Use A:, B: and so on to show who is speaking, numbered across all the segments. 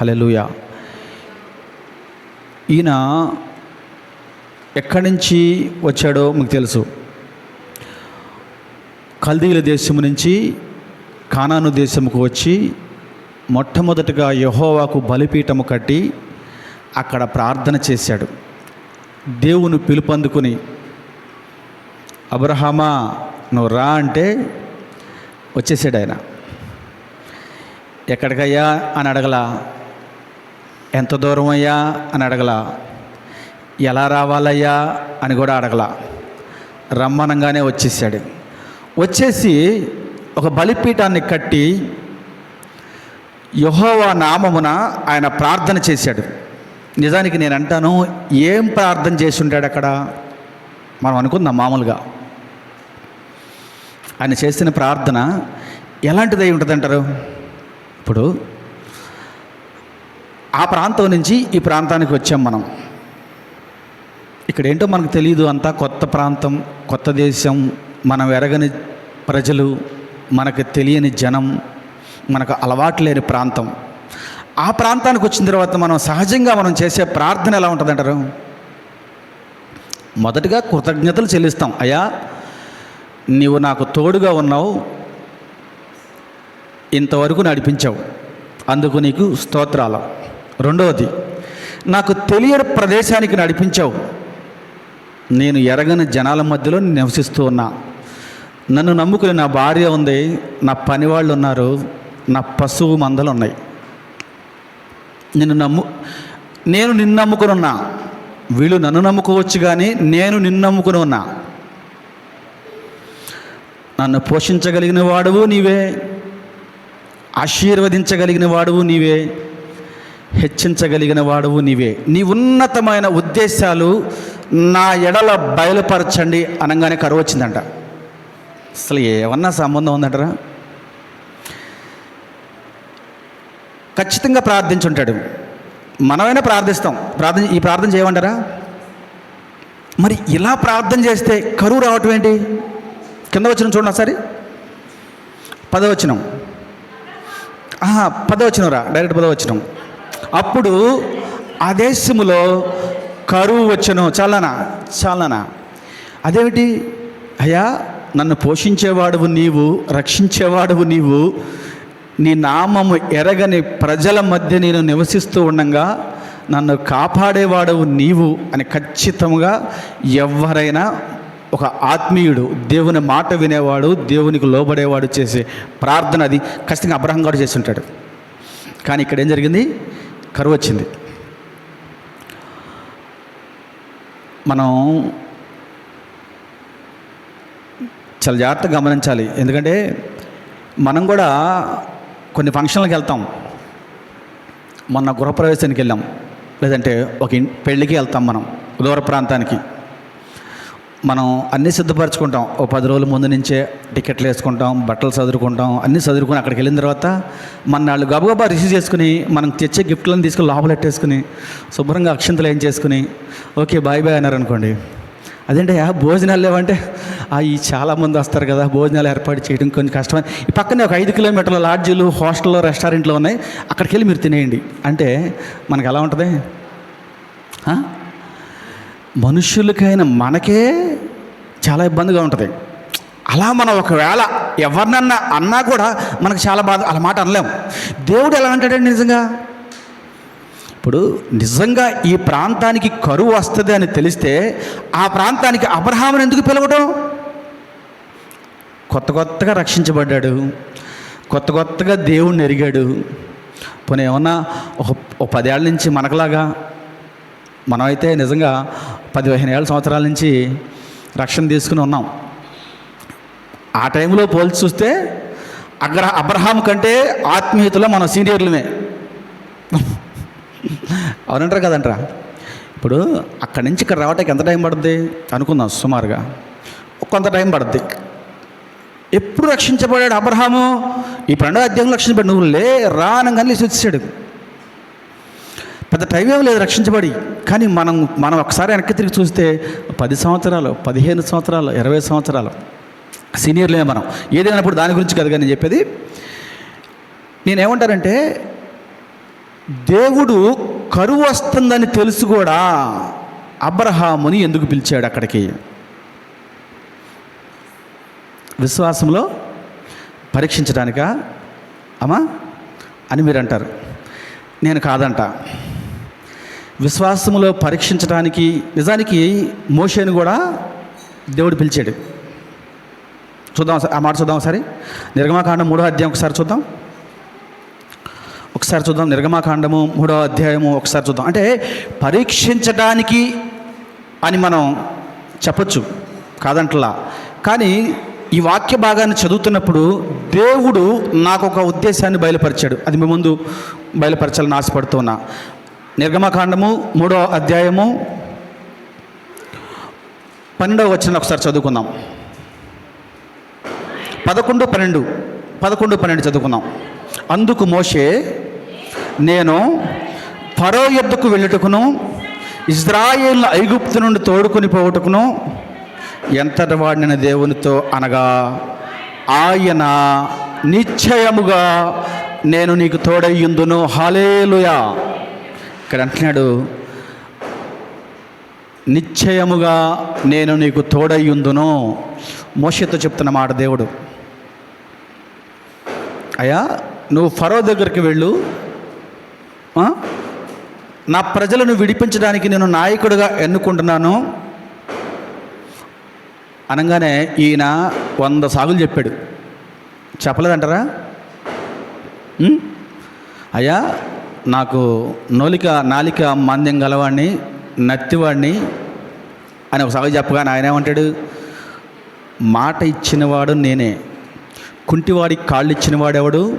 A: Hallelujah ఈయన ఎక్కడి నుంచి వచ్చాడో మీకు తెలుసు. కల్దీల దేశము నుంచి కానాను దేశముకు వచ్చి మొట్టమొదటిగా యహోవాకు బలిపీఠము కట్టి అక్కడ ప్రార్థన చేశాడు. దేవుని పిలుపందుకుని అబ్రహామా నువ్వు రా అంటే వచ్చేసాడు ఆయన. ఎక్కడికయ్యా అని అడగల. ఎంత దూరం అయ్యా? అని అడగల. ఎలా రావాలయ్యా? అని కూడా అడగల. రమ్మనంగానే వచ్చేసాడు. వచ్చేసి ఒక బలిపీఠాన్ని కట్టి యహోవా నామమున ఆయన ప్రార్థన చేశాడు. నిజానికి నేను అంటాను ఏం ప్రార్థన చేసి ఉంటాడు అక్కడ? మనం అనుకుందాం మామూలుగా. ఆయన చేసిన ప్రార్థన ఎలాంటిదై ఉంటుందంటారు? ఇప్పుడు ఆ ప్రాంతం నుంచి ఈ ప్రాంతానికి వచ్చాం మనం. ఇక్కడ ఏంటో మనకు తెలియదు అంతా. కొత్త ప్రాంతం కొత్త దేశం మనం ఎరగని ప్రజలు మనకు తెలియని జనం మనకు అలవాటు లేని ప్రాంతం. ఆ ప్రాంతానికి వచ్చిన తర్వాత మనం సహజంగా మనం చేసే ప్రార్థన ఎలా ఉంటుందంటారు? మొదటిగా కృతజ్ఞతలు చెల్లిస్తాం. అయ్యా నీవు నాకు తోడుగా ఉన్నావు. ఇంతవరకు నడిపించావు. అందుకు నీకు స్తోత్రాలు. రెండవది నాకు తెలియని ప్రదేశానికి నడిపించావు. నేను ఎరగని జనాల మధ్యలో నివసిస్తూ ఉన్నా. నన్ను నమ్ముకుని నా భార్య ఉంది నా పనివాళ్ళు ఉన్నారు నా పశువు మందలు ఉన్నాయి. నిన్ను నమ్ము నేను నిన్ను నమ్ముకుని ఉన్నా. వీళ్ళు నన్ను నమ్ముకోవచ్చు కానీ నేను నిన్ను నమ్ముకుని ఉన్నా. నన్ను పోషించగలిగిన వాడువు నీవే. ఆశీర్వదించగలిగిన వాడువు నీవే. హెచ్చించగలిగిన వాడువు నీవే. నీ ఉన్నతమైన ఉద్దేశాలు నా ఎడల బయలుపరచండి అనగానే కరువు వచ్చిందంట. అసలు ఏమన్నా సంబంధం ఉందంటరా? ఖచ్చితంగా ప్రార్థించుంటాడు. మనమైనా ప్రార్థిస్తాం. ప్రార్థన ఈ ప్రార్థన చేయమంటారా? మరి ఇలా ప్రార్థన చేస్తే కరువు రావటం ఏంటి? కింద వచ్చిన చూడండి ఒకసారి. పదవచనం. ఆహా, పదవచనం రా. డైరెక్ట్ పదవచనం. అప్పుడు ఆ దేశములో కరువు వచ్చను. చాలనా? చాలనా? అదేమిటి? అయ్యా నన్ను పోషించేవాడువు నీవు రక్షించేవాడువు నీవు. నీ నామము ఎరగని ప్రజల మధ్య నేను నివసిస్తూ ఉండగా నన్ను కాపాడేవాడవు నీవు అని ఖచ్చితంగా ఎవరైనా ఒక ఆత్మీయుడు దేవుని మాట వినేవాడు దేవునికి లోబడేవాడు చేసే ప్రార్థన అది. ఖచ్చితంగా అబ్రహం గారు చేసి ఉంటాడు. కానీ ఇక్కడ ఏం జరిగింది? కరువు వచ్చింది మనం చాలా జాగ్రత్తగా గమనించాలి. ఎందుకంటే మనం కూడా కొన్ని ఫంక్షన్లకు వెళ్తాం. మొన్న గృహప్రవేశానికి వెళ్ళాం. లేదంటే ఒక పెళ్ళికి వెళ్తాం మనం దూర ప్రాంతానికి. మనం అన్నీ సిద్ధపరచుకుంటాం. ఓ పది రోజుల ముందు నుంచే టికెట్లు వేసుకుంటాం బట్టలు చదువుకుంటాం అన్నీ చదువుకుని అక్కడికి వెళ్ళిన తర్వాత మన వాళ్ళు గబగబా రిసీవ్ చేసుకుని మనం తెచ్చే గిఫ్ట్లను తీసుకుని లోపలెట్టేసుకుని శుభ్రంగా అక్షంతలు ఏం చేసుకుని ఓకే బాయ్ బాయ్ అన్నారు అనుకోండి. అదేంటే భోజనాలు లేవంటే? ఆ ఈ చాలామంది వస్తారు కదా భోజనాలు ఏర్పాటు చేయడం కొంచెం కష్టమని ఈ పక్కనే ఒక ఐదు కిలోమీటర్ల లాడ్జీలు హాస్టల్లో రెస్టారెంట్లు ఉన్నాయి. అక్కడికి వెళ్ళి మీరు తినేయండి. అంటే మనకు ఎలా ఉంటుంది? మనుషులకైనా మనుషులకైన మనకే చాలా ఇబ్బందిగా ఉంటుంది. అలా మనం ఒకవేళ ఎవరినన్నా అన్నా కూడా మనకు చాలా బాధ అలా మాట అనలేము దేవుడు ఎలా అంటాడండి నిజంగా? ఇప్పుడు నిజంగా ఈ ప్రాంతానికి కరువు వస్తుంది అని తెలిస్తే ఆ ప్రాంతానికి అబ్రహాముని ఎందుకు పిలవడం కొత్త కొత్తగా రక్షించబడ్డాడు. కొత్త కొత్తగా దేవుణ్ణి ఎరిగాడు. పోనీ ఏమన్నా ఒక ఒక పదేళ్ళ నుంచి మనకులాగా మనమైతే నిజంగా పదిహేను ఏళ్ళ సంవత్సరాల నుంచి రక్షణ తీసుకుని ఉన్నాం. ఆ టైంలో పోల్చి చూస్తే అగ్ర అబ్రహాం కంటే ఆత్మీయతలో మన సీనియర్లమే అవునంటారు కదంటరా? ఇప్పుడు అక్కడి నుంచి ఇక్కడ రావటానికి ఎంత టైం పడుద్ది? అనుకుందాం సుమారుగా. కొంత టైం పడుద్ది. ఎప్పుడు రక్షించబడాడు అబ్రహాము? ఈ రెండో అధ్యాయంలో రక్షించబడి నువ్వు లే రా లేచి వచ్చేసాడు. పెద్ద టైం ఏం లేదు రక్షించబడి. కానీ మనం మనం ఒకసారి వెనక్కి తిరిగి చూస్తే పది సంవత్సరాలు పదిహేను సంవత్సరాలు ఇరవై సంవత్సరాలు సీనియర్లే మనం. ఏదైనప్పుడు దాని గురించి కదా నేను చెప్పేది నేనేమంటానంటే దేవుడు కరువు వస్తుందని తెలుసు కూడా అబ్రహాముని ఎందుకు పిలిచాడు అక్కడికి? విశ్వాసంలో పరీక్షించడానికా? అమ్మా అని మీరు అంటారు నేను కాదంట. విశ్వాసములో పరీక్షించడానికి నిజానికి మోషేను కూడా దేవుడు పిలిచాడు. చూద్దాం ఆ మాట చూద్దాం ఒకసారి. నిర్గమాకాండం మూడో అధ్యాయం ఒకసారి చూద్దాం. ఒకసారి చూద్దాం నిర్గమాకాండము మూడో అధ్యాయము ఒకసారి చూద్దాం. అంటే పరీక్షించడానికి అని మనం చెప్పొచ్చు కాదంటలా. కానీ ఈ వాక్య భాగాన్ని చదువుతున్నప్పుడు దేవుడు నాకు ఒక ఉద్దేశాన్ని బయలుపరిచాడు. అది మీ ముందు బయలుపరచాలని ఆశపడుతున్నా. నిర్గమకాండము మూడో అధ్యాయము పన్నెండవ వచ్చిన ఒకసారి చదువుకుందాం. పదకొండు పన్నెండు పదకొండు పన్నెండు చదువుకుందాం. అందుకు మోషే నేను ఫరో యుద్ధకు వెళ్ళుటకును ఇజ్రాయేల్ ఐగుప్తు నుండి తోడుకొని పోవుటకును ఎంతటి వాడిన దేవునితో అనగా ఆయన నిశ్చయముగా నేను నీకు తోడయ్యుందును హాలేలుయా ఇక్కడ అంటున్నాడు నిశ్చయముగా నేను నీకు తోడయ్యుందును. మోషతో చెప్తున్న మాట దేవుడు. అయ్యా నువ్వు ఫరో దగ్గరికి వెళ్ళు. నా ప్రజలను విడిపించడానికి నేను నాయకుడిగా ఎన్నుకుంటున్నాను. అనగానే ఈయన వంద సాగులు చెప్పాడు. చెప్పలేదంటారా? అయ్యా నాకు నోలిక నాలిక మాంద్యం గలవాడిని నత్తివాడిని అని ఒక సభ చెప్పగానే ఆయన ఏమంటాడు? మాట ఇచ్చినవాడు నేనే. కుంటివాడికి కాళ్ళు ఇచ్చినవాడెవడు?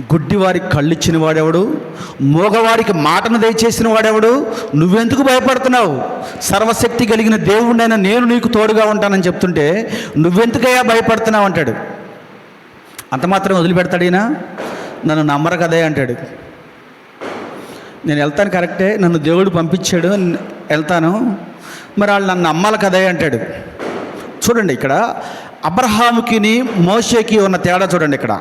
A: గుడ్డివారికి కళ్ళు ఇచ్చిన వాడెవడు మోగవారికి మాటను దయచేసిన వాడెవడు నువ్వెందుకు భయపడుతున్నావు? సర్వశక్తి కలిగిన దేవుడైనా నేను నీకు తోడుగా ఉంటానని చెప్తుంటే నువ్వెందుకయ్యా భయపడుతున్నావు అంటాడు. అంత మాత్రం వదిలిపెడతాడు ఈయన. నన్ను నమ్మరు కదే అంటాడు. నేను వెళ్తాను కరెక్టే నన్ను దేవుడు పంపించాడు వెళ్తాను. మరి వాళ్ళు నన్ను అమ్మాలి కదే అంటాడు. చూడండి ఇక్కడ అబ్రహాముకిని మోషేకి ఉన్న తేడా చూడండి ఇక్కడ.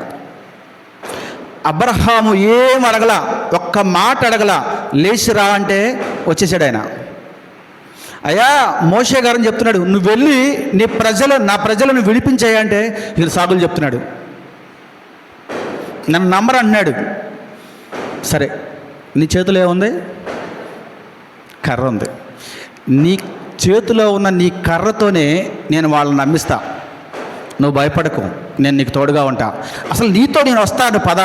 A: అబ్రహాము ఏం అడగల ఒక్క మాట అడగల లేచిరా అంటే వచ్చేసాడు ఆయన. అయ్యా మోషే గారని చెప్తున్నాడు నువ్వు వెళ్ళి నీ ప్రజలు నా ప్రజలను విడిపించాయి అంటే వీళ్ళు సాగులు చెప్తున్నాడు. నన్ను నమ్మరు అన్నాడు. సరే నీ చేతిలో ఏముంది? కర్ర ఉంది. నీ చేతిలో ఉన్న నీ కర్రతోనే నేను వాళ్ళని నమ్మిస్తా. నువ్వు భయపడకు నేను నీకు తోడుగా ఉంటా. అసలు నీతో నేను వస్తాను పద.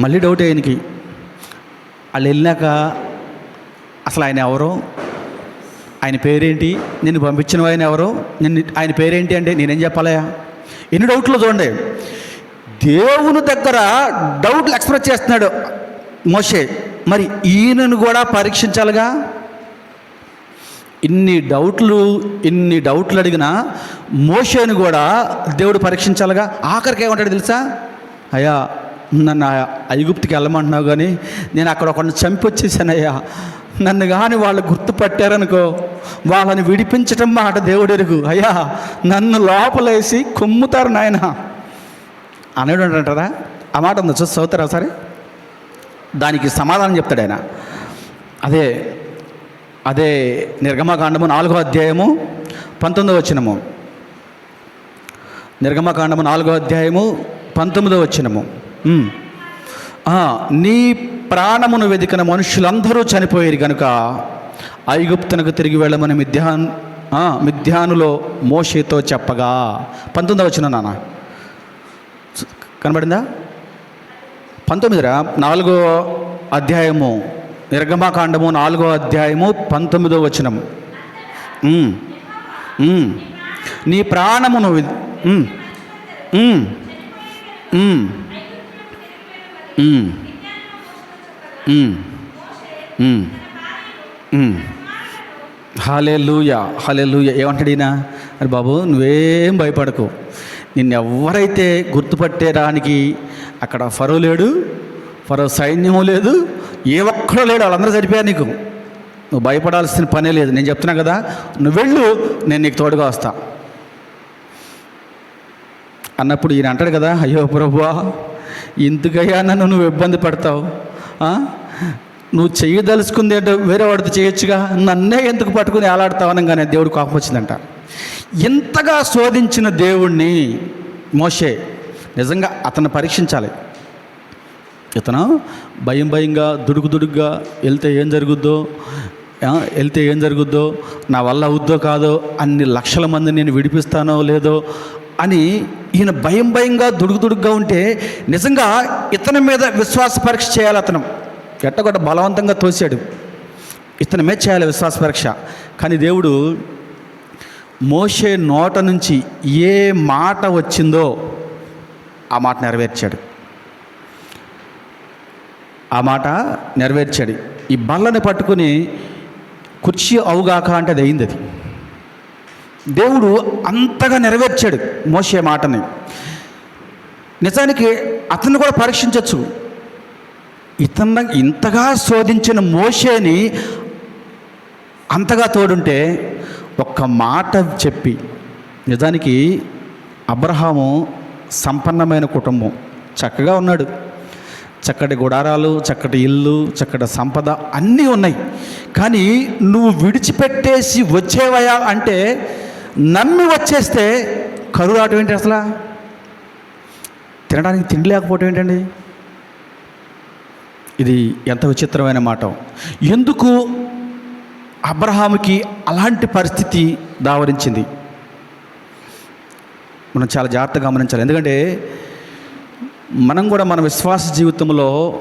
A: మళ్ళీ డౌట్ ఆయనకి. వాళ్ళు వెళ్ళాక అసలు ఆయన ఎవరు? ఆయన పేరేంటి? నేను పంపించిన ఆయన ఎవరు? నేను ఆయన పేరేంటి అంటే నేనేం చెప్పాలయా ఎన్ని డౌట్లు చూడండి. దేవుని దగ్గర డౌట్లు ఎక్స్ప్రెస్ చేస్తున్నాడు. మోషే మరి ఈయనను కూడా పరీక్షించాలిగా? ఇన్ని డౌట్లు ఇన్ని డౌట్లు అడిగినా మోషేను కూడా దేవుడు పరీక్షించాలిగా? ఆఖరికి ఏమంటాడు తెలుసా? అయ్యా నన్ను ఐగుప్తికి వెళ్ళమంటున్నావు కానీ నేను అక్కడ ఒకరిని చంపి వచ్చేసానయ్యా నన్ను కానీ వాళ్ళు గుర్తుపట్టారనుకో వాళ్ళని విడిపించటం మాట దేవుడు ఎరుగు. అయ్యా నన్ను లోపలేసి కుమ్ముతారు నాయన. అనేడు అంటారా ఆ మాట ఉంది? చూసి చదువుతారా సరే దానికి సమాధానం చెప్తాడు ఆయన. అదే అదే నిర్గమకాండము నాలుగో అధ్యాయము పంతొమ్మిదో వచ్చినము నిర్గమకాండము నాలుగో అధ్యాయము పంతొమ్మిదో వచ్చినము నీ ప్రాణమును వెతికిన మనుషులందరూ చనిపోయారు కనుక ఐగుప్తునకు తిరిగి వెళ్ళమని మిథ్యాన్ మిథ్యానులో మోషేతో చెప్పగా. పంతొమ్మిదో వచ్చిన నాన్న. కనబడిందా? పంతొమ్మిదిరా? నాలుగో అధ్యాయము. నిర్గమాకాండము నాలుగో అధ్యాయము పంతొమ్మిదో వచనం. నీ ప్రాణమును నువ్వు హాలే లూయ హాలే లూయ ఏమంటాడినా అరే బాబు నువ్వేం భయపడకు. నిన్ను ఎవరైతే గుర్తుపట్టేదానికి అక్కడ ఫరో లేడు ఫరో సైన్యము లేదు ఏ ఒక్కడో లేడు వాళ్ళందరూ సరిపోయారు నీకు. నువ్వు భయపడాల్సిన పనే లేదు. నేను చెప్తున్నా కదా నువ్వు వెళ్ళు నేను నీకు తోడుగా వస్తా. అన్నప్పుడు ఈయన అంటాడు కదా అయ్యో ప్రభువా ఇంతకయ్యా నన్ను నువ్వు ఇబ్బంది పడతావు. నువ్వు చేయదలుచుకుంది ఏంటో వేరే వాడితో చేయొచ్చుగా? నన్నే ఎందుకు పట్టుకుని కానీ దేవుడు కోపం వచ్చిందంట. ఇంతగా శోధించిన దేవుణ్ణి మోషే నిజంగా అతను పరీక్షించాలి. ఇతను భయం భయంగా దుడుగు దుడుగ్గా వెళ్తే ఏం జరుగుద్దో వెళ్తే ఏం జరుగుద్దో నా వల్ల అవుద్దో కాదో అన్ని లక్షల మంది నేను విడిపిస్తానో లేదో అని ఈయన భయం భయంగా దుడుగు దుడుగ్గా ఉంటే నిజంగా ఇతని మీద విశ్వాస పరీక్ష చేయాలి అతను. ఎట్టగొట్ట బలవంతంగా తోసాడు ఇతని మీద చేయాలి విశ్వాస పరీక్ష. కానీ దేవుడు మోషే నోట నుంచి ఏ మాట వచ్చిందో ఆ మాట నెరవేర్చాడు. ఆ మాట నెరవేర్చాడు. ఈ బల్లని పట్టుకుని కుర్చీ అవుగాక అంటే అది అయింది అది. దేవుడు అంతగా నెరవేర్చాడు మోసే మాటని. నిజానికి అతన్ని కూడా పరీక్షించవచ్చు ఇతను ఇంతగా శోధించిన మోషేని అంతగా తోడుంటే ఒక్క మాట చెప్పి నిజానికి అబ్రహాము సంపన్నమైన కుటుంబం. చక్కగా ఉన్నాడు. చక్కటి గుడారాలు చక్కటి ఇల్లు చక్కటి సంపద అన్నీ ఉన్నాయి. కానీ నువ్వు విడిచిపెట్టేసి వచ్చేవయా అంటే నమ్మి వచ్చేస్తే కరువు రావటం ఏంటి అసలు? తినడానికి తిండి లేకపోవటం ఏంటండి? ఇది ఎంత విచిత్రమైన మాట. ఎందుకు అబ్రహాముకి అలాంటి పరిస్థితి దావరించింది? మనం చాలా జాగ్రత్తగా గమనించాలి. ఎందుకంటే మనం కూడా మన విశ్వాస జీవితంలో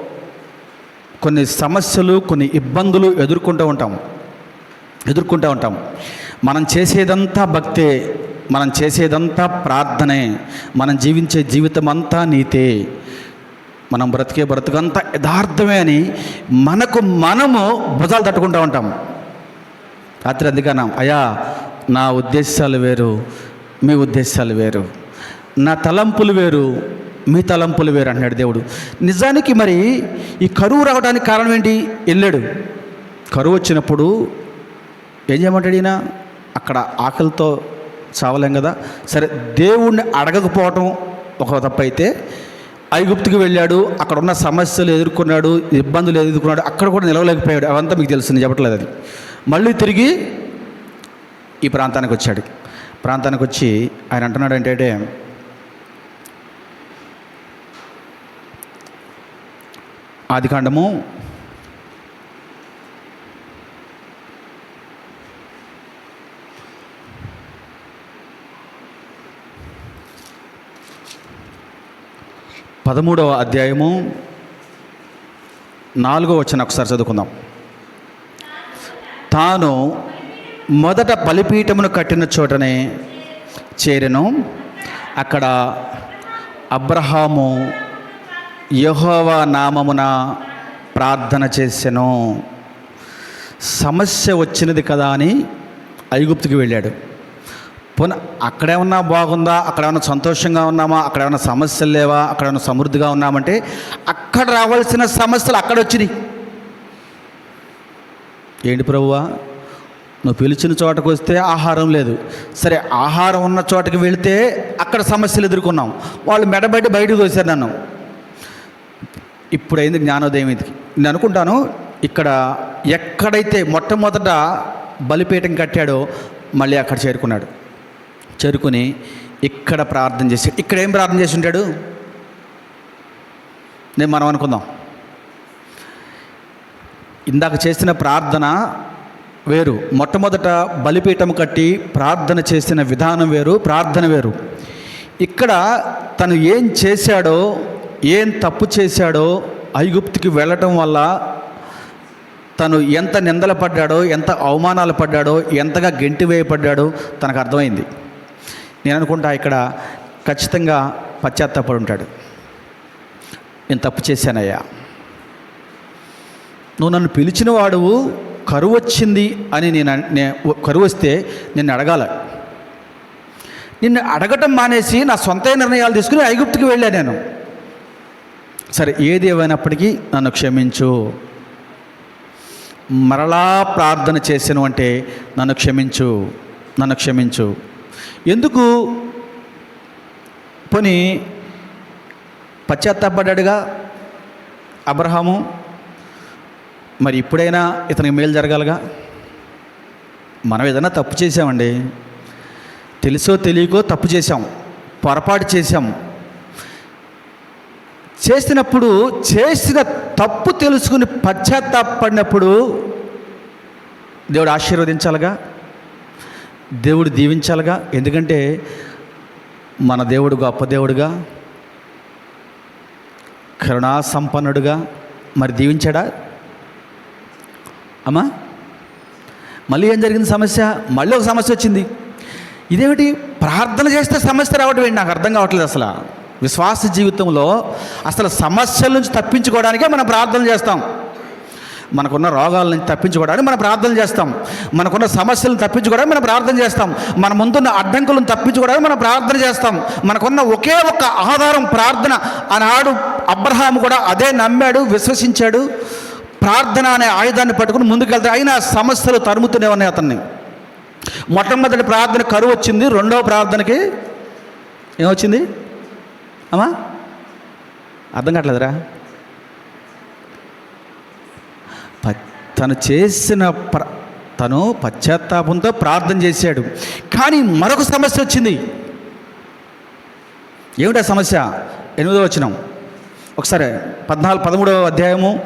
A: కొన్ని సమస్యలు కొన్ని ఇబ్బందులు ఎదుర్కొంటూ ఉంటాం ఎదుర్కొంటూ ఉంటాం మనం చేసేదంతా భక్తే మనం చేసేదంతా ప్రార్థనే మనం జీవించే జీవితం అంతా నీతే. మనం బ్రతికే బ్రతుకంతా యథార్థమే అని మనకు మనము భుజాలు తట్టుకుంటూ ఉంటాం రాత్రి అందుకన్నాం అయ్యా నా ఉద్దేశాలు వేరు. మీ ఉద్దేశాలు వేరు. నా తలంపులు వేరు మీ తలంపులు వేరు అంటున్నాడు దేవుడు. నిజానికి మరి ఈ కరువు రావడానికి కారణం ఏంటి? వెళ్ళాడు. కరువు వచ్చినప్పుడు ఏం చేయమంటాడు ఈయన? అక్కడ ఆకలితో చావలేం కదా? సరే దేవుణ్ణి అడగకపోవటం ఒక తప్పైతే అయితే ఐగుప్తుకి వెళ్ళాడు అక్కడ ఉన్న సమస్యలు ఎదుర్కొన్నాడు ఇబ్బందులు ఎదుర్కొన్నాడు అక్కడ కూడా నిలవలేకపోయాడు. అవంతా మీకు తెలుసు నేను చెప్పట్లేదు అది. మళ్ళీ తిరిగి ఈ ప్రాంతానికి వచ్చాడు. ప్రాంతానికి వచ్చి ఆయన అంటున్నాడు ఏంటంటే ఆదికాండము పదమూడవ అధ్యాయము నాలుగో వచ్చిన ఒకసారి చదువుకుందాం. తాను మొదట బలిపీఠమును కట్టిన చోటనే చేరెను. అక్కడ అబ్రహాము యెహోవా నామమున ప్రార్థన చేసెను. సమస్య వచ్చినది కదా అని ఐగుప్తుకి వెళ్ళాడు. పోనీ అక్కడేమన్నా బాగుందా? అక్కడేమన్నా సంతోషంగా ఉన్నామా? అక్కడేమన్నా సమస్యలు లేవా? అక్కడేమన్నా సమృద్ధిగా ఉన్నామంటే అక్కడ రావాల్సిన సమస్యలు అక్కడ వచ్చినాయి. ఏంటి ప్రభువా? నువ్వు పిలిచిన చోటకు వస్తే ఆహారం లేదు. సరే ఆహారం ఉన్న చోటకి వెళితే అక్కడ సమస్యలు ఎదుర్కొన్నాం. వాళ్ళు మెడబెట్టి బయటకు తోశారు నన్ను. ఇప్పుడైంది జ్ఞానోదయం ఇది. నేను అనుకుంటాను ఇక్కడ ఎక్కడైతే మొట్టమొదట బలిపీఠం కట్టాడో మళ్ళీ అక్కడ చేరుకున్నాడు. చేరుకుని ఇక్కడ ప్రార్థన చేసి ఇక్కడ ఏం ప్రార్థన చేసి ఉంటాడు? నేను మనం అనుకుందాం. ఇందాక చేసిన ప్రార్థన వేరు. మొట్టమొదట బలిపీఠం కట్టి ప్రార్థన చేసిన విధానం వేరు ప్రార్థన వేరు. ఇక్కడ తను ఏం చేశాడో ఏం తప్పు చేశాడో ఐగుప్తికి వెళ్ళటం వల్ల తను ఎంత నిందలు పడ్డాడో ఎంత అవమానాలు పడ్డాడో ఎంతగా గెంటి వేయపడ్డాడో తనకు అర్థమైంది. నేను అనుకుంటా ఇక్కడ ఖచ్చితంగా పశ్చాత్తాపడి ఉంటాడు నేను తప్పు చేశానయ్యా. నువ్వు నన్ను పిలిచిన వాడువు కరువు వచ్చింది అని నేను కరువు వస్తే నిన్ను అడగాల. నిన్ను అడగటం మానేసి నా సొంత నిర్ణయాలు తీసుకుని ఐగుప్తుకి వెళ్ళా నేను. సరే ఏది ఏమైనప్పటికీ నన్ను క్షమించు. మరలా ప్రార్థన చేసాను అంటే నన్ను క్షమించు నన్ను క్షమించు. ఎందుకు? పోనీ పశ్చాత్తాపడ్డాడుగా అబ్రహాము? మరి ఇప్పుడైనా ఇతనికి మేలు జరగాలిగా? మనం ఏదైనా తప్పు చేసామండి తెలుసో తెలియకో తప్పు చేసాం పొరపాటు చేశాం. చేసినప్పుడు చేసిన తప్పు తెలుసుకుని పశ్చాత్తాపడినప్పుడు దేవుడు ఆశీర్వదించాలిగా? దేవుడు దీవించాలిగా? ఎందుకంటే మన దేవుడు గొప్ప దేవుడుగా కరుణా సంపన్నుడుగా మరి దీవించాడా? అమ్మా మళ్ళీ ఏం జరిగింది సమస్య? మళ్ళీ ఒక సమస్య వచ్చింది. ఇదేమిటి? ప్రార్థన చేస్తే సమస్య రావటం ఏంటి? నాకు అర్థం కావట్లేదు అసలు. విశ్వాస జీవితంలో అసలు సమస్యల నుంచి తప్పించుకోవడానికే మనం ప్రార్థన చేస్తాం. మనకున్న రోగాల నుంచి తప్పించుకోవడానికి మనం ప్రార్థన చేస్తాం. మనకున్న సమస్యలను తప్పించుకోవడానికి మనం ప్రార్థన చేస్తాం. మన ముందున్న అడ్డంకులను తప్పించుకోవడానికి మనం ప్రార్థన చేస్తాం. మనకున్న ఒకే ఒక్క ఆధారం ప్రార్థన. ఆనాడు అబ్రహాం కూడా అదే నమ్మాడు విశ్వసించాడు. ప్రార్థన అనే ఆయుధాన్ని పట్టుకుని ముందుకెళ్తాడు అయినా సమస్యలు తరుముతూనే ఉన్నాయి అతన్ని. మొట్టమొదటి ప్రార్థన కరువు వచ్చింది రెండవ ప్రార్థనకి ఏమొచ్చింది? అమ్మా అర్థం కావట్లేదురా. ప- తను చేసిన ప్ర తను పశ్చాత్తాపంతో ప్రార్థన చేశాడు. కానీ మరొక సమస్య వచ్చింది. ఏమిటా సమస్య? ఎనిమిదో వచ్చినాం ఒకసారి పద్నాలుగు పదమూడవ అధ్యాయము.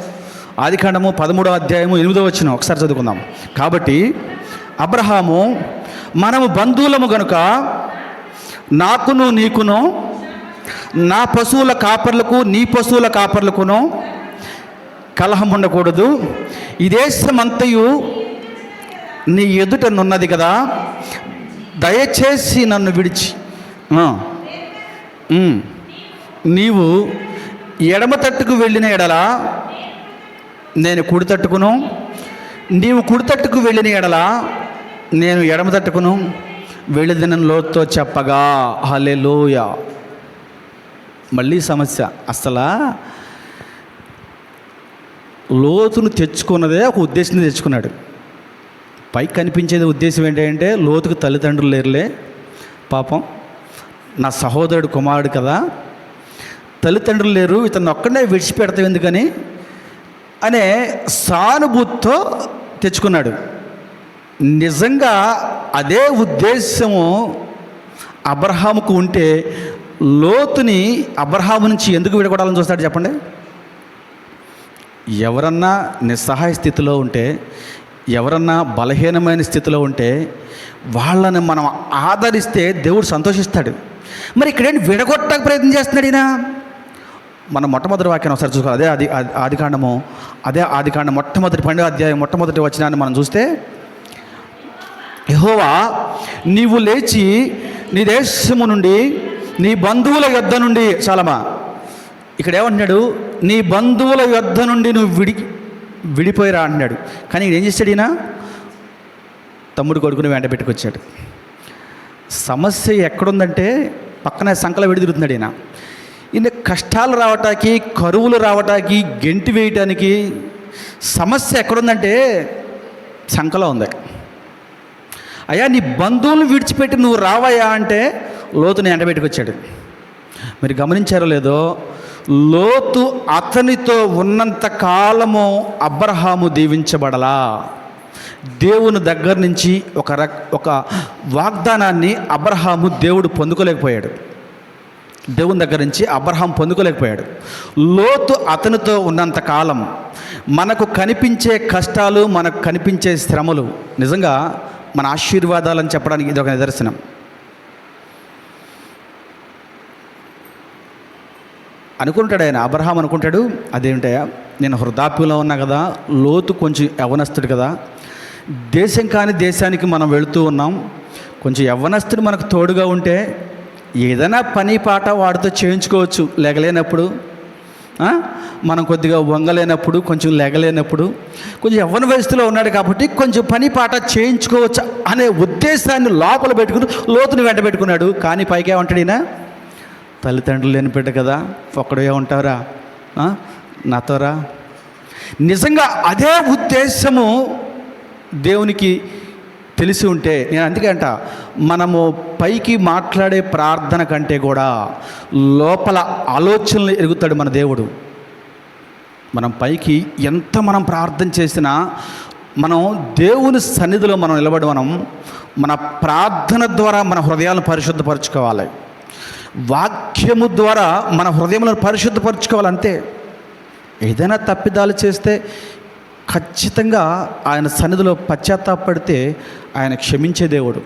A: ఆదికాండము పదమూడో అధ్యాయము ఎనిమిదో వచ్చిన ఒకసారి చదువుకుందాం. కాబట్టి అబ్రహాము మనము బంధువులము గనుక నాకును నీకును నా పశువుల కాపర్లకు నీ పశువుల కాపర్లకును కలహం ఉండకూడదు. ఈ దేశమంతయు నీ ఎదుట నున్నది కదా. దయచేసి నన్ను విడిచి. నీవు ఎడమ తట్టుకు వెళ్ళిన ఎడల నేను కుడి తట్టుకును. నీవు కుడి తట్టుకు వెళ్ళిన ఎడల నేను ఎడమ తట్టుకును. వెళ్ళిదిన లోతుతో చెప్పగా హలే లోయ మళ్ళీ సమస్య అసలా లోతును తెచ్చుకున్నదే ఒక ఉద్దేశం తెచ్చుకున్నాడు. పైకి కనిపించేది ఉద్దేశం ఏంటంటే లోతుకు తల్లిదండ్రులు లేరులే. పాపం నా సహోదరుడు కుమారుడు కదా. తల్లిదండ్రులు లేరు ఇతను ఒక్కడే విడిచిపెడతాం ఎందుకని? అనే సానుభూతితో తెచ్చుకున్నాడు. నిజంగా అదే ఉద్దేశము అబ్రహాముకు ఉంటే లోతుని అబ్రహాము నుంచి ఎందుకు విడగొడాలని చూస్తాడు చెప్పండి? ఎవరన్నా నిస్సహాయ స్థితిలో ఉంటే ఎవరన్నా బలహీనమైన స్థితిలో ఉంటే వాళ్ళని మనం ఆదరిస్తే దేవుడు సంతోషిస్తాడు. మరి ఇక్కడేంటి విడగొట్టకు ప్రయత్నం చేస్తున్నాడు ఈయన? మన మొట్టమొదటి వాక్యం ఒకసారి చూసుకోవాలి. అదే ఆది ఆదికాండము అదే ఆదికాండం మొట్టమొదటి పండుగ అధ్యాయం మొట్టమొదటి వచ్చినాన్ని మనం చూస్తే యహోవా నీవు లేచి నీ దేశము నుండి నీ బంధువుల యొద్ద నుండి చాలమా ఇక్కడ ఏమంటున్నాడు? నీ బంధువుల యొద్ద నుండి నువ్వు విడి విడిపోయిరా అంటున్నాడు. కానీ ఈయన ఏం చేశాడు ఈయన? తమ్ముడు కొడుకుని వెంట పెట్టుకొచ్చాడు. సమస్య ఎక్కడుందంటే పక్కనే సంకల విడి తిరుగుతున్నాడు ఈయన. ఇన్ని కష్టాలు రావటానికి కరువులు రావటానికి గెంటి వేయటానికి సమస్య ఎక్కడుందంటే శంకలో ఉంది. అయ్యా నీ బంధువులను విడిచిపెట్టి నువ్వు రావయ్యా అంటే లోతుని ఎండబెట్టుకొచ్చాడు మీరు గమనించారో లేదో లోతు అతనితో ఉన్నంత కాలము అబ్రహాము దీవించబడలా. దేవుని దగ్గర నుంచి ఒక రక్ ఒక వాగ్దానాన్ని అబ్రహాము దేవుడు పొందుకోలేకపోయాడు. దేవుని దగ్గర నుంచి అబ్రహాం పొందుకోలేకపోయాడు. లోతు అతనితో ఉన్నంత కాలం మనకు కనిపించే కష్టాలు మనకు కనిపించే శ్రమలు నిజంగా మన ఆశీర్వాదాలని చెప్పడానికి ఇది ఒక నిదర్శనం. అనుకుంటాడు ఆయన అబ్రహాం అనుకుంటాడు అదేమిటయా నేను వృద్ధాప్యంలో ఉన్నా కదా లోతు కొంచెం యవనస్తుడు కదా దేశం కాని దేశానికి మనం వెళుతూ ఉన్నాం కొంచెం యవ్వనస్తుడు మనకు తోడుగా ఉంటే ఏదైనా పని పాట వాడితో చేయించుకోవచ్చు. లెగలేనప్పుడు మనం కొద్దిగా వంగలేనప్పుడు కొంచెం లెగలేనప్పుడు కొంచెం యవ్వన వయసులో ఉన్నాడు కాబట్టి కొంచెం పని పాట చేయించుకోవచ్చు అనే ఉద్దేశాన్ని లోపల పెట్టుకుని లోతుని వెంట పెట్టుకున్నాడు. కానీ పైకి ఏమంటాడు ఈయన? తల్లిదండ్రులు లేని బిడ్డ కదా ఒక్కడే ఉంటారా? నాతోరా? నిజంగా అదే ఉద్దేశము దేవునికి తెలిసి ఉంటే నేను అందుకే అంట మనము పైకి మాట్లాడే ప్రార్థన కంటే కూడా లోపల ఆలోచనలు ఎరుగుతాడు మన దేవుడు. మనం పైకి ఎంత మనం ప్రార్థన చేసినా మనం దేవుని సన్నిధిలో మనం నిలబడి మనం మన ప్రార్థన ద్వారా మన హృదయాలను పరిశుద్ధపరచుకోవాలి. వాక్యము ద్వారా మన హృదయములను పరిశుద్ధపరచుకోవాలి అంతే. ఏదైనా తప్పిదాలు చేస్తే ఖచ్చితంగా ఆయన సన్నిధిలో పశ్చాత్తాపడితే ఆయన క్షమించే దేవుడు.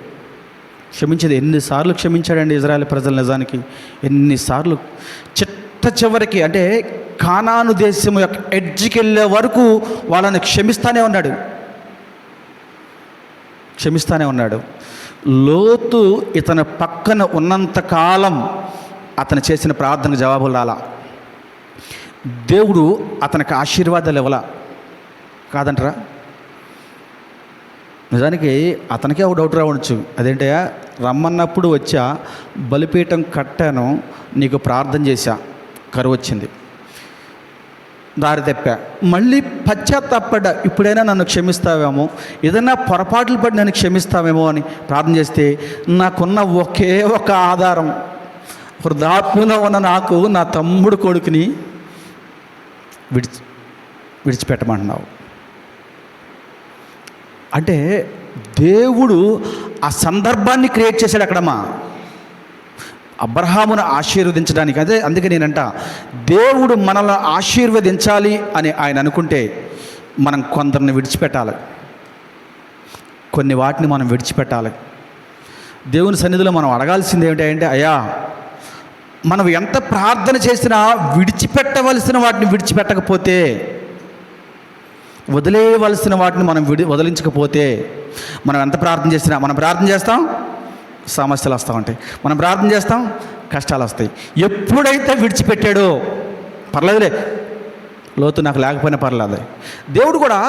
A: క్షమించేది ఎన్నిసార్లు క్షమించాడండి ఇజ్రాయెల్ ప్రజల నిజానికి? ఎన్నిసార్లు చిట్ట చివరికి అంటే కానాను దేశం యొక్క ఎడ్జికి వెళ్ళే వరకు వాళ్ళని క్షమిస్తానే ఉన్నాడు. క్షమిస్తానే ఉన్నాడు. లోతు ఇతని పక్కన ఉన్నంత కాలం అతను చేసిన ప్రార్థన జవాబులు రాలా. దేవుడు అతనికి ఆశీర్వాదాలు ఇవ్వలా. కాదంటరా. నిజానికి అతనికే ఒక డౌట్ రావచ్చు అదేంటే రమ్మన్నప్పుడు వచ్చా బలిపీఠం కట్టాను నీకు ప్రార్థన చేశా. కరువు వచ్చింది. దారి తెప్పా. మళ్ళీ పశ్చాత్తాపడ్డా ఇప్పుడైనా నన్ను క్షమిస్తావేమో? ఏదైనా పొరపాట్లు పడి నన్ను క్షమిస్తావేమో అని ప్రార్థన చేస్తే నాకున్న ఒకే ఒక ఆధారం. వృద్ధాత్మలో ఉన్న నాకు నా తమ్ముడు కొడుకుని విడిచి విడిచిపెట్టమంటున్నావు. అంటే దేవుడు ఆ సందర్భాన్ని క్రియేట్ చేశాడు అక్కడమ్మా. అబ్రహామును ఆశీర్వదించడానికి. అదే అందుకే నేనంట దేవుడు మనల్ని ఆశీర్వదించాలి అని ఆయన అనుకుంటే మనం కొందరిని విడిచిపెట్టాలి. కొన్ని వాటిని మనం విడిచిపెట్టాలి. దేవుని సన్నిధిలో మనం అడగాల్సింది ఏమిటంటే అయ్యా మనం ఎంత ప్రార్థన చేసినా విడిచిపెట్టవలసిన వాటిని విడిచిపెట్టకపోతే వదిలేయవలసిన వాటిని మనం విడి వదిలించకపోతే మనం ఎంత ప్రార్థన చేసినా మనం ప్రార్థన చేస్తాం సమస్యలు వస్తూ ఉంటాయి మనం ప్రార్థన చేస్తాం కష్టాలు వస్తాయి. ఎప్పుడైతే విడిచిపెట్టాడో పర్లేదులే. లోతు నాకు లేకపోయినా పర్లేదు. దేవుడు కూడా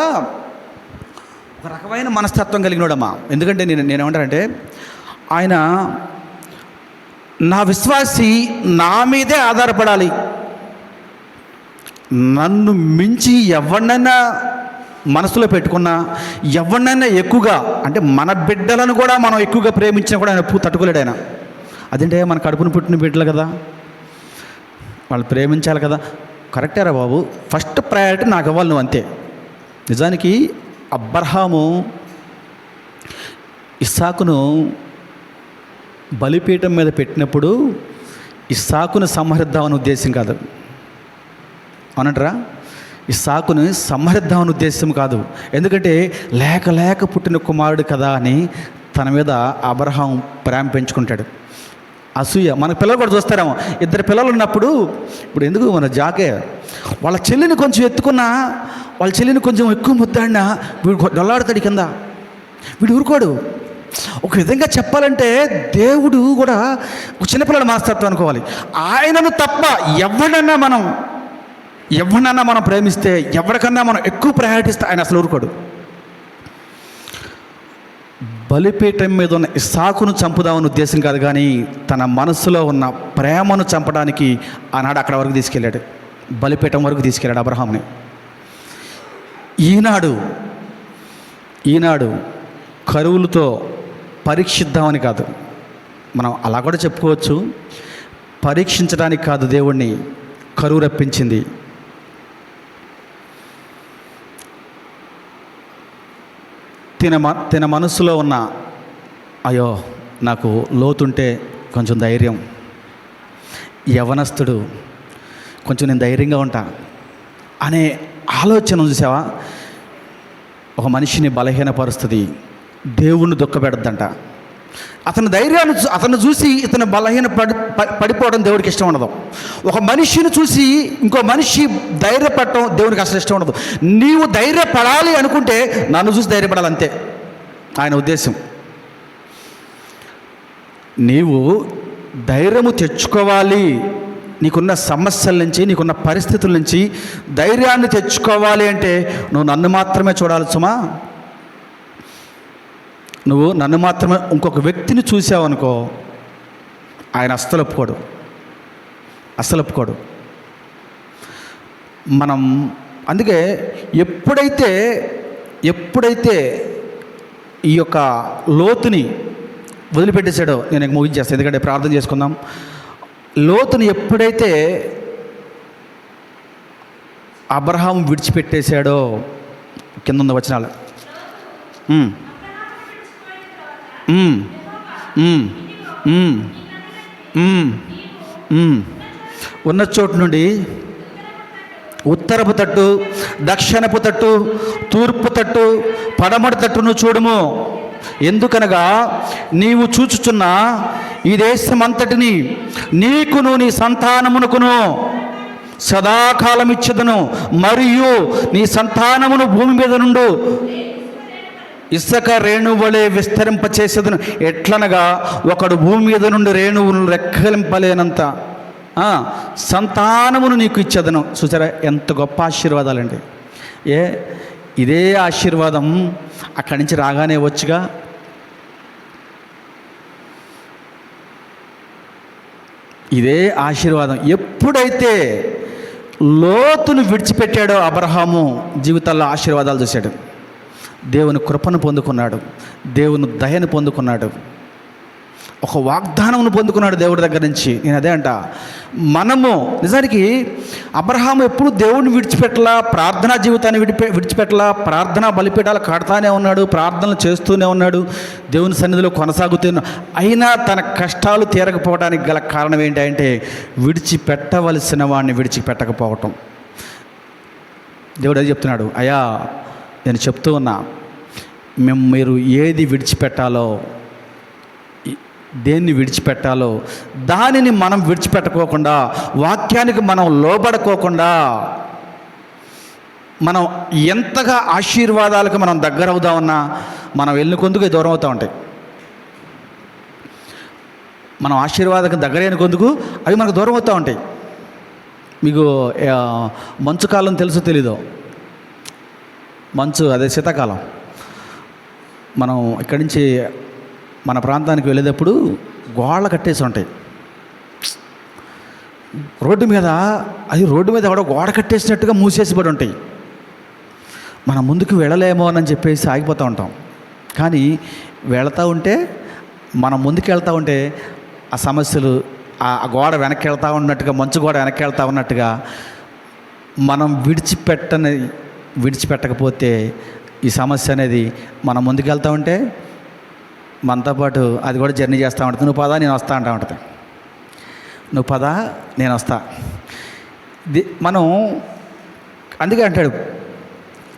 A: ఒక రకమైన మనస్తత్వం కలిగినోడమ్మా. ఎందుకంటే నేను నేనేమంటానంటే ఆయన నా విశ్వాసి నా మీదే ఆధారపడాలి. నన్ను మించి ఎవరినైనా మనసులో పెట్టుకున్న ఎవరినైనా ఎక్కువగా అంటే మన బిడ్డలను కూడా మనం ఎక్కువగా ప్రేమించినా కూడా ఆయన పూ తట్టుకోలేడు ఆయన. అదేంటే మన కడుపును పుట్టిన బిడ్డలు కదా. వాళ్ళు ప్రేమించాలి కదా. కరెక్టేరా బాబు. ఫస్ట్ ప్రయారిటీ నాకు ఇవ్వాలి నువ్వు అంతే. నిజానికి అబ్రహాము ఇస్సాకును బలిపీఠం మీద పెట్టినప్పుడు ఇస్సాకును సంహరిద్దామని ఉద్దేశం కాదు. అవునంటరా? ఇస్సాకును సంహరిద్దామని ఉద్దేశం కాదు. ఎందుకంటే లేక లేక పుట్టిన కుమారుడు కదా అని తన మీద అబ్రహాం ప్రేమ పెంచుకుంటాడు. అసూయ మన పిల్లలు కూడా చూస్తారేమో. ఇద్దరు పిల్లలు ఉన్నప్పుడు ఇప్పుడు ఎందుకు మన జాకే? వాళ్ళ చెల్లిని కొంచెం ఎత్తుకున్నా వాళ్ళ చెల్లిని కొంచెం ఎక్కువ ముద్దాడినా వీడు డొల్లాడుతాడు కింద. వీడు ఊరుకోడు. ఒక విధంగా చెప్పాలంటే దేవుడు కూడా ఒక చిన్నపిల్లల మాస్తత్వం అనుకోవాలి. ఆయనను తప్ప ఎవడన్నా మనం ఎవరినన్నా మనం ప్రేమిస్తే ఎవరికన్నా మనం ఎక్కువ ప్రయారిటీస్తే ఆయన అసలు ఊరుకోడు. బలిపీఠం మీద ఉన్న ఇసాకును చంపుదామని ఉద్దేశం కాదు కానీ తన మనసులో ఉన్న ప్రేమను చంపడానికి ఆనాడు అక్కడ వరకు తీసుకెళ్ళాడు. బలిపీఠం వరకు తీసుకెళ్ళాడు అబ్రహాంని ఈనాడు ఈనాడు కరువులతో పరీక్షిద్దామని కాదు. మనం అలా కూడా చెప్పుకోవచ్చు. పరీక్షించడానికి కాదు దేవుణ్ణి కరువు రప్పించింది. తిన మ తిన మనసులో ఉన్న అయ్యో నాకు లోతుంటే కొంచెం ధైర్యం. యవనస్తుడు కొంచెం నేను ధైర్యంగా ఉంటా అనే ఆలోచన చూసావా? ఒక మనిషిని బలహీనపరుస్తుంది దేవుణ్ణి దుఃఖపెడద్దంట. అతని ధైర్యాన్ని అతను చూసి ఇతను బలహీన పడి పడిపోవడం దేవుడికి ఇష్టం ఉండదు. ఒక మనిషిని చూసి ఇంకో మనిషి ధైర్యపడటం దేవునికి అసలు ఇష్టం ఉండదు. నీవు ధైర్యపడాలి అనుకుంటే నన్ను చూసి ధైర్యపడాలి అంతే. ఆయన ఉద్దేశం. నీవు ధైర్యము తెచ్చుకోవాలి. నీకున్న సమస్యల నుంచి నీకున్న పరిస్థితుల నుంచి ధైర్యాన్ని తెచ్చుకోవాలి అంటే నువ్వు నన్ను మాత్రమే చూడాలి సుమా. నువ్వు నన్ను మాత్రమే ఇంకొక వ్యక్తిని చూసావనుకో ఆయన అస్సలు ఒప్పుకోడు. అస్సలు ఒప్పుకోడు. మనం అందుకే ఎప్పుడైతే ఎప్పుడైతే ఈ యొక్క లోతుని వదిలిపెట్టేశాడో నేను ఇంక ముగించేస్తాను ఎందుకంటే ప్రార్థన చేసుకుందాం. లోతుని ఎప్పుడైతే అబ్రహాం విడిచిపెట్టేశాడో కింద ఉన్న వచనాలు. ఉన్న చోటు నుండి ఉత్తరపు తట్టు దక్షిణపు తట్టు తూర్పు తట్టు పడమటి తట్టును చూడము. ఎందుకనగా నీవు చూచుచున్న ఈ దేశమంతటిని నీకును నీ సంతానమునకును సదాకాలం ఇచ్చదను మరియు నీ సంతానమును భూమి మీద నుండు ఇసుక రేణువలే విస్తరింపచేసేదను. ఎట్లనగా ఒకడు భూమి మీద నుండి రేణువును రెక్కలింపలేనంత సంతానమును నీకు ఇచ్చేదను. చూసారా ఎంత గొప్ప ఆశీర్వాదాలండి. ఏ ఇదే ఆశీర్వాదం అక్కడి నుంచి రాగానే వచ్చుగా? ఇదే ఆశీర్వాదం. ఎప్పుడైతే లోతును విడిచిపెట్టాడో అబ్రహాము జీవితాల్లో ఆశీర్వాదాలు చూశాడు. దేవుని కృపను పొందుకున్నాడు. దేవుని దయను పొందుకున్నాడు. ఒక వాగ్దానమును పొందుకున్నాడు దేవుడి దగ్గర నుంచి. నేను అదే అంట. మనము నిజానికి అబ్రహాము ఎప్పుడు దేవుడిని విడిచిపెట్టలా ప్రార్థనా జీవితాన్ని విడిపె విడిచిపెట్టలా ప్రార్థనా బలిపీఠాలు కడతానే ఉన్నాడు ప్రార్థనలు చేస్తూనే ఉన్నాడు దేవుని సన్నిధిలో కొనసాగుతూ అయినా తన కష్టాలు తీరకపోవడానికి గల కారణం ఏంటంటే విడిచిపెట్టవలసిన వాడిని విడిచిపెట్టకపోవటం. దేవుడు అది చెప్తున్నాడు? అయ్యా నేను చెప్తూ ఉన్నా మేము మీరు ఏది విడిచిపెట్టాలో దేన్ని విడిచిపెట్టాలో దానిని మనం విడిచిపెట్టుకోకుండా వాక్యానికి మనం లోబడుకోకుండా మనం ఎంతగా ఆశీర్వాదాలకు మనం దగ్గర అవుదామన్నా మనం వెళ్ళిన కొందుకు దూరం అవుతూ ఉంటాయి. మనం ఆశీర్వాదకు దగ్గరైన కొందుకు అవి మనకు దూరం అవుతూ ఉంటాయి. మీకు మంచు కాలం తెలుసో తెలీదో? మంచు అదే శీతాకాలం. మనం ఇక్కడి నుంచి మన ప్రాంతానికి వెళ్ళేటప్పుడు గోళ్ళ కట్టేసి ఉంటాయి. రోడ్డు మీద అది రోడ్డు మీద ఎవడో గోడ కట్టేసినట్టుగా మూసేసి పడి ఉంటాయి. మనం ముందుకు వెళ్ళలేమో అని చెప్పేసి ఆగిపోతూ ఉంటాం. కానీ వెళతా ఉంటే మనం ముందుకు వెళ్తూ ఉంటే ఆ సమస్యలు ఆ ఆ గోడ వెనక్కి వెళ్తూ ఉన్నట్టుగా మంచు గోడ వెనక్కి వెళ్తూ ఉన్నట్టుగా మనం విడిచిపెట్టని విడిచిపెట్టకపోతే ఈ సమస్య అనేది మనం ముందుకెళ్తూ ఉంటే మనతో పాటు అది కూడా జర్నీ చేస్తూ ఉంటుంది. నువ్వు పదా నేను వస్తా అంటూ ఉంటుంది. నువ్వు పదా నేను వస్తా. మనం అందుకే అంటాడు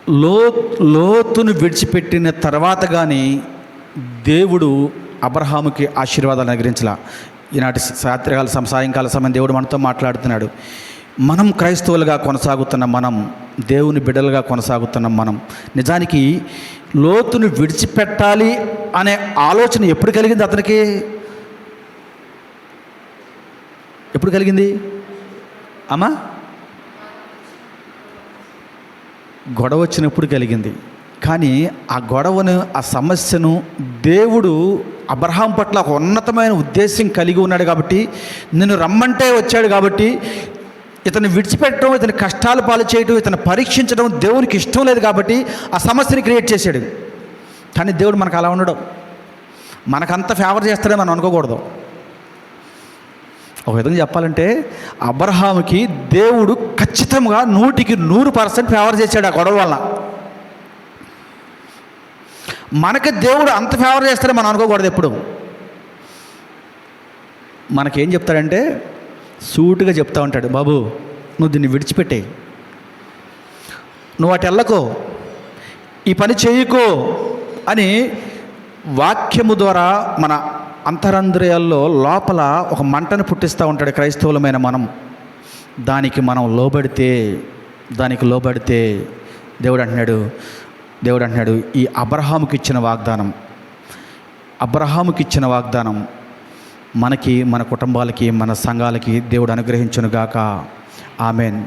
A: లో లోతును విడిచిపెట్టిన తర్వాత కానీ దేవుడు అబ్రహాముకి ఆశీర్వాదాలు అనుగ్రహించలా. ఈనాటి సాయంత్రకాల సాయంకాల సమయం దేవుడు మనతో మాట్లాడుతున్నాడు. మనం క్రైస్తవులుగా కొనసాగుతున్న మనం దేవుని బిడ్డలుగా కొనసాగుతున్న మనం నిజానికి లోతును విడిచిపెట్టాలి అనే ఆలోచన ఎప్పుడు కలిగింది అతనికి? ఎప్పుడు కలిగింది? అమ్మా? గొడవ వచ్చినప్పుడు కలిగింది. కానీ ఆ గొడవను ఆ సమస్యను దేవుడు అబ్రహాం పట్ల ఒక ఉన్నతమైన ఉద్దేశం కలిగి ఉన్నాడు కాబట్టి నిన్ను రమ్మంటే వచ్చాడు కాబట్టి ఇతను విడిచిపెట్టడం ఇతని కష్టాలు పాలు చేయడం ఇతను పరీక్షించడం దేవునికి ఇష్టం లేదు కాబట్టి ఆ సమస్యని క్రియేట్ చేశాడు. కానీ దేవుడు మనకు అలా ఉండడం. మనకంత ఫేవర్ చేస్తాడని మనం అనుకోకూడదు. ఒక విధంగా చెప్పాలంటే అబ్రహాముకి దేవుడు ఖచ్చితంగా నూటికి నూరు పర్సెంట్ ఫేవర్ చేశాడు ఆ గొడవ వల్ల. మనకి దేవుడు అంత ఫేవర్ చేస్తాడని మనం అనుకోకూడదు ఎప్పుడు. మనకేం చెప్తాడంటే సూటుగా చెప్తా ఉంటాడు బాబు నువ్వు దీన్ని విడిచిపెట్టే నువ్వు అటు వెళ్ళకో. ఈ పని చేయకో. అని వాక్యము ద్వారా మన అంతరంద్రియాల్లో లోపల ఒక మంటను పుట్టిస్తూ ఉంటాడు క్రైస్తవులమైన మనం. దానికి మనం లోబడితే దానికి లోబడితే దేవుడు అంటున్నాడు దేవుడు అంటున్నాడు ఈ అబ్రహాముకి ఇచ్చిన వాగ్దానం అబ్రహాముకి ఇచ్చిన వాగ్దానం మనకి మన కుటుంబాలకి మన సంఘాలకి దేవుడు అనుగ్రహించునుగాక. ఆమెన్.